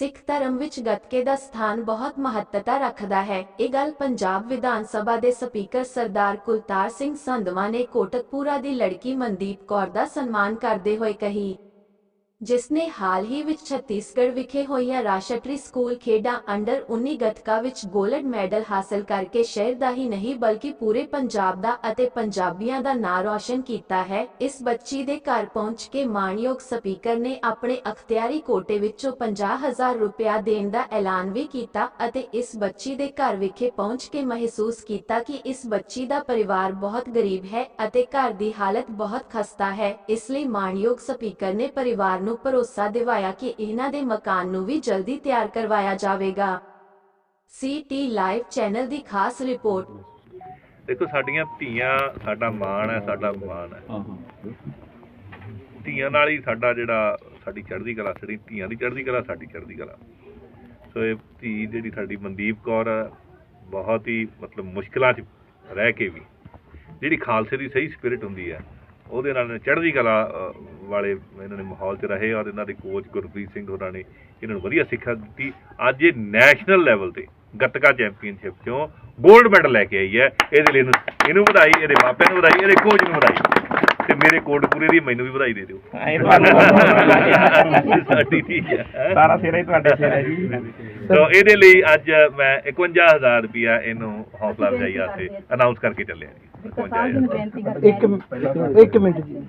ਸਿੱਖ ਧਰਮ ਵਿੱਚ ਗੱਤਕੇ ਦਾ ਸਥਾਨ ਬਹੁਤ ਮਹੱਤਤਾ ਰੱਖਦਾ ਹੈ। ਇਹ ਗੱਲ ਪੰਜਾਬ ਵਿਧਾਨ ਸਭਾ ਦੇ ਸਪੀਕਰ ਸਰਦਾਰ ਕੁਲਤਾਰ ਸਿੰਘ ਸੰਧਵਾ ਨੇ ਕੋਟਕਪੂਰਾ ਦੀ ਲੜਕੀ ਮਨਦੀਪ ਕੌਰ ਦਾ ਸਨਮਾਨ ਕਰਦੇ ਹੋਏ ਕਹੀ। ਜਿਸ ਨੇ ਹਾਲ ਹੀ ਵਿੱਚ ਛੱਤੀਸਗੜ੍ਹ ਵਿਖੇ ਹੋਈਆਂ ਰਾਸ਼ਟਰੀ ਸਕੂਲ ਖੇਡਾਂ ਅੰਡਰ 19 ਗੱਤਕਾ ਵਿੱਚ 골ਡ ਮੈਡਲ ਹਾਸਲ ਕਰਕੇ ਸ਼ਹਿਰ ਦਾ ਹੀ ਨਹੀਂ ਬਲਕਿ ਪੂਰੇ ਪੰਜਾਬ ਦਾ ਅਤੇ ਪੰਜਾਬੀਆਂ ਦਾ ਨਾਂ ਰੌਸ਼ਨ ਕੀਤਾ ਹੈ, ਇਸ ਬੱਚੀ ਦੇ ਘਰ ਪਹੁੰਚ ਕੇ ਮਾਣਯੋਗ ਸਪੀਕਰ ਨੇ ਆਪਣੇ ਅਖਤਿਆਰੀ ਕੋਟੇ ਵਿੱਚੋਂ 50000 ਰੁਪਇਆ ਦੇਣ ਦਾ ਐਲਾਨ ਵੀ ਕੀਤਾ ਅਤੇ ਇਸ ਬੱਚੀ ਦੇ ਘਰ ਵਿਖੇ ਪਹੁੰਚ ਕੇ ਮਹਿਸੂਸ ਕੀਤਾ ਕਿ ਇਸ ਬੱਚੀ ਦਾ ਪਰਿਵਾਰ ਬਹੁਤ ਗਰੀਬ ਹੈ ਅਤੇ ਘਰ ਦੀ ਹਾਲਤ ਬਹੁਤ ਖਸਤਾ ਹੈ, ਇਸ ਲਈ ਮਾਣਯੋਗ ਸਪੀਕਰ ਨੇ ਪਰਿਵਾਰ ਨੂੰ ਭਰੋਸਾ ਦਿਵਾਇਆ ਕਿ ਇਹਨਾਂ ਦੇ ਮਕਾਨ ਨੂੰ ਵੀ ਜਲਦੀ ਤਿਆਰ ਕਰਵਾਇਆ ਜਾਵੇਗਾ। ਸੀਟੀ ਲਾਈਵ ਚੈਨਲ ਦੀ ਖਾਸ ਰਿਪੋਰਟ। ਦੇਖੋ ਸਾਡੀਆਂ ਧੀਆਂ ਸਾਡਾ ਮਾਣ ਹੈ ਸਾਡਾ ਮਾਣ ਹੈ। ਧੀਆਂ ਨਾਲ ਹੀ ਸਾਡਾ ਜਿਹੜਾ ਸਾਡੀ ਚੜ੍ਹਦੀ ਕਲਾ ਸਾਡੀ ਧੀਆਂ ਦੀ ਚੜ੍ਹਦੀ ਕਲਾ ਸਾਡੀ ਚੜ੍ਹਦੀ ਕਲਾ। ਸੋ ਇਹ ਧੀ ਜਿਹੜੀ ਸਾਡੀ ਮਨਦੀਪ ਕੌਰ ਬਹੁਤ ਹੀ ਮਤਲਬ ਮੁਸ਼ਕਲਾਂ 'ਚ ਰਹਿ ਕੇ ਵੀ ਜਿਹੜੀ ਖਾਲਸੇ ਦੀ ਸਹੀ ਸਪਿਰਿਟ ਹੁੰਦੀ ਹੈ ਉਹਦੇ ਨਾਲ ਚੜ੍ਹਦੀ ਕਲਾ ਵਾਲੇ ਇਹਨਾਂ ਨੇ ਮਾਹੌਲ 'ਚ ਰਹੇ ਔਰ ਇਹਨਾਂ ਦੇ ਕੋਚ ਗੁਰਪ੍ਰੀਤ ਸਿੰਘ ਹੋਰਾਂ ਨੇ ਇਹਨਾਂ ਨੂੰ ਵਧੀਆ ਸਿੱਖਿਆ ਦਿੱਤੀ। ਅੱਜ ਇਹ ਨੈਸ਼ਨਲ ਲੈਵਲ ਤੇ ਗੱਤਕਾ ਚੈਂਪੀਅਨਸ਼ਿਪ 'ਚੋਂ 골ਡ ਮੈਡਲ ਲੈ ਕੇ ਆਈ ਹੈ। ਇਹਦੇ ਲਈ ਇਹਨੂੰ ਇਹਨੂੰ ਵਧਾਈ ਇਹਦੇ ਮਾਪਿਆਂ ਨੂੰ ਵਧਾਈ ਇਹਦੇ ਕੋਚ ਨੂੰ ਵਧਾਈ। ਤੇ ਮੇਰੇ ਕੋਟਪੂਰੇ ਦੀ ਮੈਨੂੰ ਵੀ ਵਧਾਈ ਦੇ ਦਿਓ। ਸਾਡੀ ਧੀ ਹੈ। ਸਾਰਾ ਸਿਰ ਹੀ ਤੁਹਾਡੇ ਸਿਰ ਹੈ ਜੀ। ਸੋ ਇਹਦੇ ਲਈ ਅੱਜ ਮੈਂ 51000 ਰੁਪਿਆ ਇਹਨੂੰ ਹੌਸਲਾ ਅਫਜ਼ਾਈ ਵਾਸਤੇ ਅਨਾਉਂਸ ਕਰਕੇ ਚੱਲਿਆ ਜੀ। 51000 ਇੱਕ ਇੱਕ ਮਿੰਟ ਜੀ।